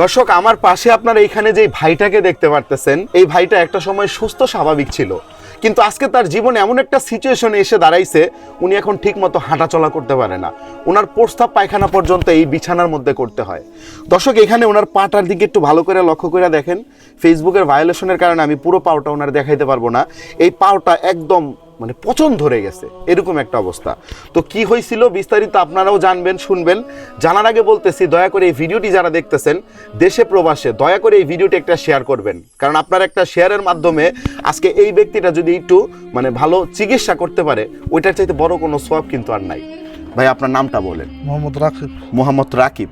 দর্শক, আমার পাশে আপনারা এইখানে যে ভাইটাকে দেখতে পারতেছেন, এই ভাইটা একটা সময় সুস্থ, স্বাভাবিক ছিল। কিন্তু আজকে তার জীবনে এমন একটা সিচুয়েশনে এসে দাঁড়াইছে, উনি এখন ঠিক মতো হাঁটাচলা করতে পারে না। ওনার প্রস্তাব পায়খানা পর্যন্ত এই বিছানার মধ্যে করতে হয়। দর্শক, এখানে ওনার পাটার দিকে একটু ভালো করে লক্ষ্য করে দেখেন। ফেসবুকের ভায়োলেশনের কারণে আমি পুরো পাওটা ওনার দেখাইতে পারব না। এই পাওটা একদম মানে পচন ধরে গেছে এরকম একটা অবস্থা। তো কি হয়েছিল বিস্তারিত আপনারাও জানবেন শুনবেন। জানার আগে বলতেছি দয়া করে এই ভিডিওটি যারা দেখতেছেন দেশে প্রবাসে দয়া করে এই ভিডিওটি একটা শেয়ার করবেন। কারণ আপনার একটা শেয়ারের মাধ্যমে আজকে এই ব্যক্তিটা যদি একটু মানে ভালো চিকিৎসা করতে পারে ওইটার চাইতে বড় কোনো সব কিন্তু আর নাই। ভাই আপনার নামটা বলেন। মোহাম্মদ রাকিব। মোহাম্মদ রাকিব।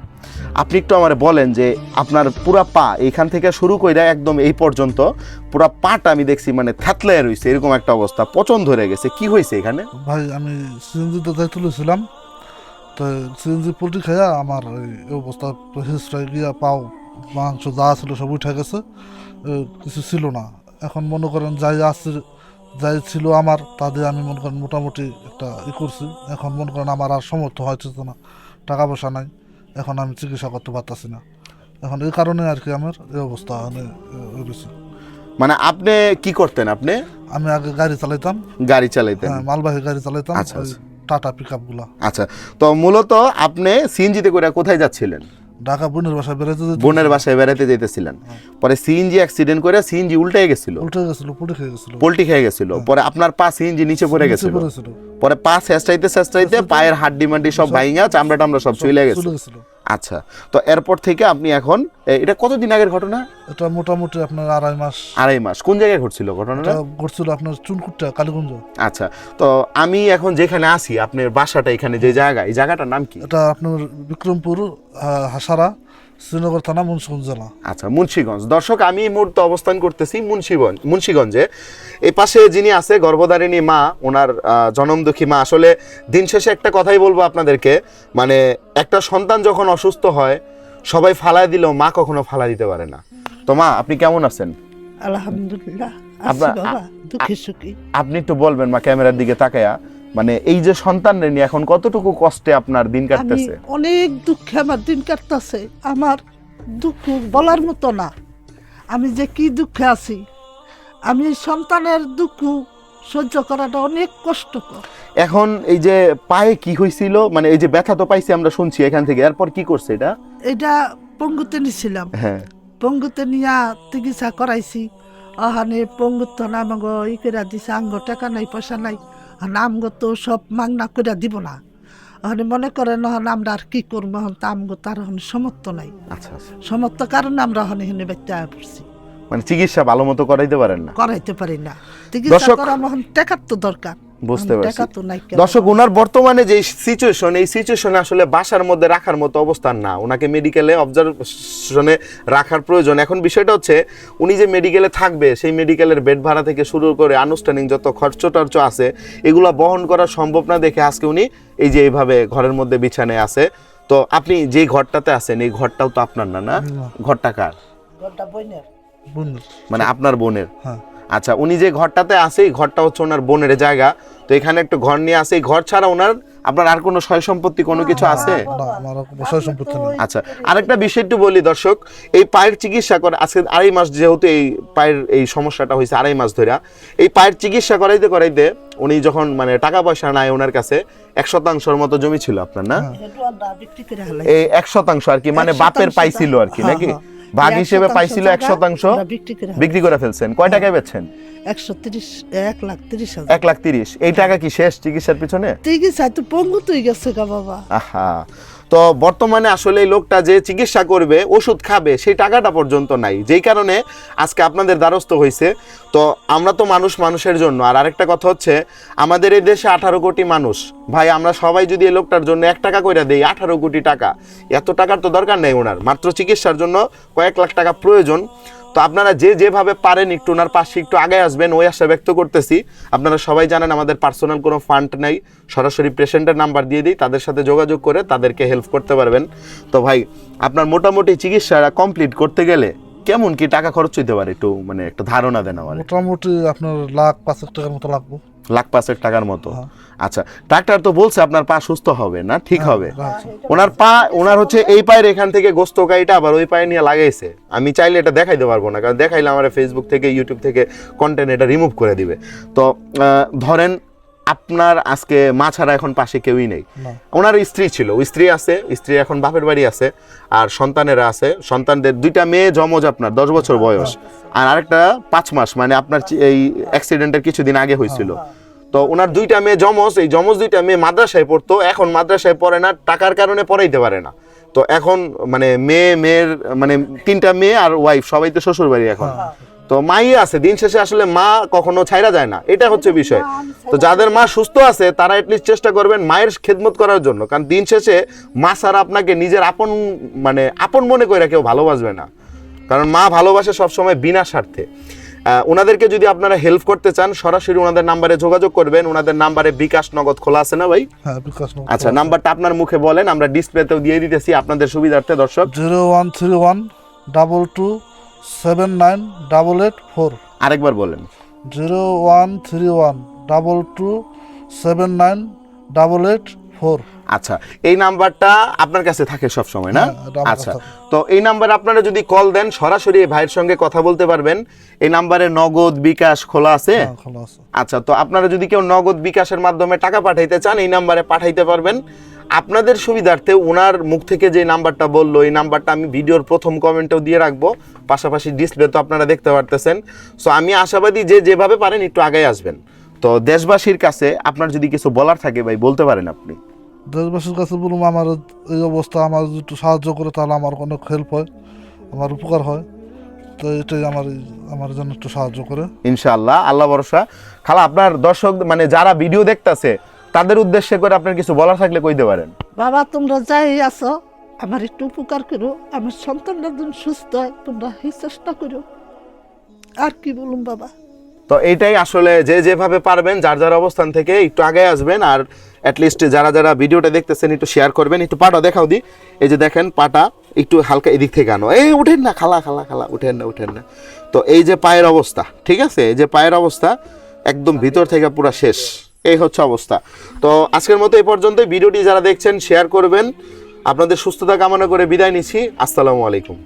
আপনি একটু আমার বলেন যে আপনার পুরা পা এইখান থেকে শুরু করে একদম এই পর্যন্ত পুরা পাটা আমি দেখছি মানে থ্যাতলায় রয়েছে এরকম একটা অবস্থা। পচন ধরে গেছে, কি হয়েছে এখানে? ভাই, আমি সিএনজিতে যাই তুলেছিলাম, তো সিএনজি পোলট্রি খাইয়া আমার এই অবস্থা হিস্ট্রাই গিয়া পাও, মাংস যা ছিল সব উঠে গেছে কিছু ছিল না। এখন মনে করেন যাই আছে, যাই ছিল আমার তাদের আমি মনে করেন মোটামুটি একটা ই করছি। এখন মনে করেন আমার আর সমর্থ হয়েছে না, টাকা পয়সা নাই। এখন আমি চিকিৎসা করতে পারতেছি না। এখন এই কারণে আর কি আমার এই অবস্থা মানে হয়েছে। মানে আপনি কি করতেন আপনি? আমি আগে গাড়ি চালাইতাম। গাড়ি চালাইতেন। হ্যাঁ, মালবাহী গাড়ি চালাইতাম আচ্ছা, আচ্ছা। টাটা পিক আপগুলা আচ্ছা তো মূলত আপনি সিএনজিতে করে কোথায় যাচ্ছিলেন? ঢাকা বোনের বাসায় বেড়াতে যেতে বোনের বাসায় বেড়াতে যেতেছিলেন পরে সিএনজি অ্যাক্সিডেন্ট করে সিএনজি উল্টে গেছিল। উল্টে গেছিল পুটে খেয়ে গেছিল। পোল্টি খেয়ে গেছিল। পরে আপনার পা সিএনজি নিচে পড়ে গেছিল। পরে পা শেষটাইতে শেষটাইতে পায়ের হাড্ডি মাড্ডি সব ভাইঙা চামড়া টামড়া সব চলে গেছিল। আচ্ছা তো এরপর থেকে আপনি এখন এটা কতদিন আগের ঘটনা? এটা মোটামুটি আপনার আড়াই মাস। আড়াই মাস। কোন জায়গায় ঘটছিল ঘটনাটা? ঘটছিল আপনার চুনকুটটা কালীগঞ্জ। আচ্ছা তো আমি এখন যেখানে আছি আপনার বাসাটা এখানে যে জায়গা এই জায়গাটার নাম কি? এটা আপনার বিক্রমপুর হাসারা। শ্রীনগর থানা মুন্সিগঞ্জ জেলা। আচ্ছা মুন্সিগঞ্জ। দর্শক আমি এই মুহূর্তে অবস্থান করতেছি মুন্সিগঞ্জ মুন্সিগঞ্জে। এই পাশে যিনি আছে গর্ভধারিণী মা ওনার জনমদুখী মা। আসলে দিন শেষে একটা কথাই বলব আপনাদেরকে মানে একটা সন্তান যখন অসুস্থ হয় সবাই ফালায় দিলেও মা কখনো ফালা দিতে পারে না। তো মা আপনি কেমন আছেন? আলহামদুলিল্লাহ আপনি একটু বলবেন মা ক্যামেরার দিকে তাকায়া। মানে এই যে সন্তান নিয়ে এখন কতটুকু কষ্টে আপনার দিন কাটতেছে? অনেক দুঃখে আমার দিন কাটতেছে। আমার দুঃখ বলার মতো না। আমি যে কি দুঃখে আছি আমি সন্তানের দুঃখ সহ্য করাটা অনেক কষ্টকর। এখন এই যে পায়ে কি হয়েছিল মানে এই যে ব্যথা তো পাইছি আমরা শুনছি এখান থেকে এরপর কি করছে এটা? এটা পঙ্গুতে নিছিলাম। হ্যাঁ। পঙ্গুতে নিয়া চিকিৎসা করাইছি। ওখানে পঙ্গুত নামগ ই করে দিছে আঙ্গ টাকা নাই পয়সা নাই। আর আমগো তো সব মাংনা করে দিব না। হনে মনে করেন হন আমরা আর কি করব হন তা আমগো তার হন সমর্থ নাই। আচ্ছা আচ্ছা। সমর্থ কারণে আমরা হনে হেনে ব্যক্তি আয় পড়ছি। মানে চিকিৎসা ভালো মতো করাইতে পারেন না? করাইতে পারি না। চিকিৎসা করা হন টাকার তো দরকার। বুঝতে পারছি। দর্শক ওনার বর্তমানে যে সিচুয়েশন এই সিচুয়েশনে আসলে বাসার মধ্যে রাখার মতো অবস্থান না। ওনাকে মেডিকেলে অবজারভেশনে রাখার প্রয়োজন। এখন বিষয়টা হচ্ছে উনি যে মেডিকেলে থাকবে সেই মেডিকেলের বেড ভাড়া থেকে শুরু করে আনুষ্ঠানিক যত খরচ টর্চ আছে এগুলা বহন করা সম্ভব না দেখে আজকে উনি এই যে এইভাবে ঘরের মধ্যে বিছানায় আছে। তো আপনি যেই ঘরটাতে আছেন এই ঘরটাও তো আপনার না না। ঘরটা কার? ঘরটা। বোনের। মানে আপনার বোনের। হ্যাঁ। আচ্ছা উনি যে ঘরটাতে আছে এই ঘরটা হচ্ছে ওনার বোনের জায়গা। তো এখানে একটা ঘর নিয়ে আছে এই ঘর ছাড়া ওনার আপনার আর কোনো সয় সম্পত্তি কোনো কিছু আছে? না আমার বসায় আচ্ছা আরেকটা বিষয় একটু বলি দর্শক এই পায়ের চিকিৎসা করে আজকে আড়াই মাস যেহেতু এই পায়ের এই সমস্যাটা হয়েছে আড়াই মাস ধরে এই পায়ের চিকিৎসা করাইতে করাইতে উনি যখন মানে টাকা পয়সা নাই ওনার কাছে এক শতাংশের মতো জমি ছিল আপনার না? হালাই। এই এক শতাংশ আর কি মানে বাপের পাইছিল আর কি হ্যাঁ, নাকি? হ্যাঁ। ভাগ হিসেবে পাইছিল এক শতাংশ বিক্রি করে ফেলছেন। কয় টাকায় বেচছেন? একশো তিরিশ এক লাখ তিরিশ এক লাখ তিরিশ। এই টাকা কি শেষ চিকিৎসার পিছনে? চিকিৎসা তো পঙ্গু তুই গেছে গা বাবা। আহা। তো বর্তমানে আসলে লোকটা যে চিকিৎসা করবে, ওষুধ খাবে, সেই টাকাটা পর্যন্ত নাই। যেই কারণে আজকে আপনাদের দ্বারস্থ হয়েছে তো আমরা তো মানুষ মানুষের জন্য। আর আরেকটা কথা হচ্ছে, আমাদের এই দেশে আঠারো কোটি মানুষ। ভাই, আমরা সবাই যদি এই লোকটার জন্য এক টাকা করে দেই, আঠারো কোটি টাকা, এত টাকার তো দরকার নেই ওনার। মাত্র চিকিৎসার জন্য কয়েক লাখ টাকা প্রয়োজন। তো আপনারা যে যেভাবে পারেন একটু ওনার পাশে একটু আগে আসবেন, ওই আশা ব্যক্ত করতেছি। আপনারা সবাই জানেন আমাদের পার্সোনাল কোনো ফান্ড নাই। সরাসরি পেশেন্টের নাম্বার দিয়ে দিই, তাদের সাথে যোগাযোগ করে তাদেরকে হেল্প করতে পারবেন। তো ভাই, আপনার মোটামুটি চিকিৎসাটা কমপ্লিট করতে গেলে কেমন কি টাকা খরচ হইতে পারে একটু মানে একটা ধারণা দেন আমার। মোটামুটি আপনার লাখ পাঁচ টাকার মতো লাগবে। লাখ পাঁচেক টাকার মতো। হ্যাঁ। আচ্ছা ডাক্তার তো বলছে আপনার পা সুস্থ হবে না? ঠিক হবে। ওনার পা ওনার হচ্ছে এই পায়ের এখান থেকে গোস্ত কাইটা আবার ওই পায়ে নিয়ে লাগাইছে। আমি চাইলে এটা দেখাইতে পারব না কারণ দেখাইলে আমার ফেসবুক থেকে ইউটিউব থেকে কন্টেন্ট এটা রিমুভ করে দিবে। তো ধরেন আপনার আজকে মা ছাড়া এখন পাশে কেউই নেই। ওনার স্ত্রী ছিল স্ত্রী আছে স্ত্রী এখন বাপের বাড়ি আছে আর সন্তানেরা আছে। সন্তানদের দুইটা মেয়ে জমজ আপনার দশ বছর বয়স। আর আরেকটা পাঁচ মাস মানে আপনার এই অ্যাক্সিডেন্টের কিছুদিন আগে হয়েছিল। তো ওনার দুইটা মেয়ে জমজ এই জমজ দুইটা মেয়ে মাদ্রাসায় পড়তো এখন মাদ্রাসায় পড়ে না টাকার কারণে পড়াইতে পারে না। তো এখন মানে মেয়ে মেয়ের মানে তিনটা মেয়ে আর ওয়াইফ সবাই তো শ্বশুর বাড়ি এখন তো মাই আছে দিন শেষে আসলে মা কখনো ছাইরা যায় না। এটা হচ্ছে বিষয়। তো যাদের মা সুস্থ আছে তারা এটলিস্ট চেষ্টা করবেন মায়ের খেদমত করার জন্য। কারণ দিন শেষে মা ছাড়া আপনাকে নিজের আপন মানে আপন মনে করে কেউ ভালোবাসবে না। কারণ মা ভালোবাসে সবসময় বিনা স্বার্থে। ওনাদেরকে যদি আপনারা হেল্প করতে চান সরাসরি ওনাদের নাম্বারে যোগাযোগ করবেন। ওনাদের নাম্বারে বিকাশ নগদ খোলা আছে না ভাই? হ্যাঁ আচ্ছা নাম্বারটা আপনার মুখে বলেন আমরা ডিসপ্লেতেও দিয়ে দিতেছি আপনাদের সুবিধার্থে দর্শক। Zero one three one double two seven nine double eight four আরেকবার বলেন। Zero one three one double two seven nine double eight four আচ্ছা এই নাম্বারটা আপনার কাছে থাকে সব সময় না? হ্যাঁ, আচ্ছা তো এই নাম্বারে আপনারা যদি কল দেন সরাসরি এই ভাইয়ের সঙ্গে কথা বলতে পারবেন। এই নাম্বারে নগদ বিকাশ খোলা আছে? হ্যাঁ, খোলা আছে। আচ্ছা তো আপনারা যদি কেউ নগদ বিকাশের মাধ্যমে টাকা পাঠাইতে চান এই নাম্বারে পাঠাইতে পারবেন। আপনাদের সুবিধার্থে ওনার মুখ থেকে যে নাম্বারটা বলল এই নাম্বারটা আমি ভিডিওর প্রথম কমেন্টেও দিয়ে রাখব। পাশাপাশি ডিসপ্লে তো আপনারা দেখতে পারতেছেন। সো আমি আশাবাদী যে যেভাবে পারেন একটু আগে আসবেন। তো দেশবাসীর কাছে আপনার যদি কিছু বলার থাকে ভাই বলতে পারেন আপনি। দেশবাসীর কাছে বলুন আমার এই অবস্থা আমার একটু সাহায্য করে তাহলে আমার অনেক হেল্প হয় আমার উপকার হয়। তো এটাই আমার আমার জন্য একটু সাহায্য করে। ইনশাআল্লাহ আল্লাহ ভরসা। খালা আপনার দর্শক মানে যারা ভিডিও দেখতাছে তাদের উদ্দেশ্যে করে আপনার কিছু বলার থাকলে কইতে পারেন। বাবা তোমরা যাই আছো আমার একটু উপকার করো আমার সন্তানটা যেন সুস্থ হয় তোমরা এই চেষ্টা করো। আর কি বলুন বাবা? তো এইটাই আসলে যে যেভাবে পারবেন, যার যার অবস্থান থেকে একটু আগে আসবেন আর অ্যাটলিস্ট যারা যারা ভিডিওটা দেখতেছেন, একটু শেয়ার করবেন, একটু পাটা দেখাও দি। এই যে দেখেন, পাটা একটু হালকা এদিক থেকে আনো। এই উঠেন না, খালা খালা খালা, উঠেন না উঠেন না। তো এই যে পায়ের অবস্থা, ঠিক আছে? এই যে পায়ের অবস্থা, একদম ভিতর থেকে পুরো শেষ। এই হচ্ছে অবস্থা। তো আজকের মতো এই পর্যন্তই। ভিডিওটি যারা দেখছেন শেয়ার করবেন। আপনাদের সুস্থতা কামনা করে বিদায় নিচ্ছি। আসসালামু আলাইকুম।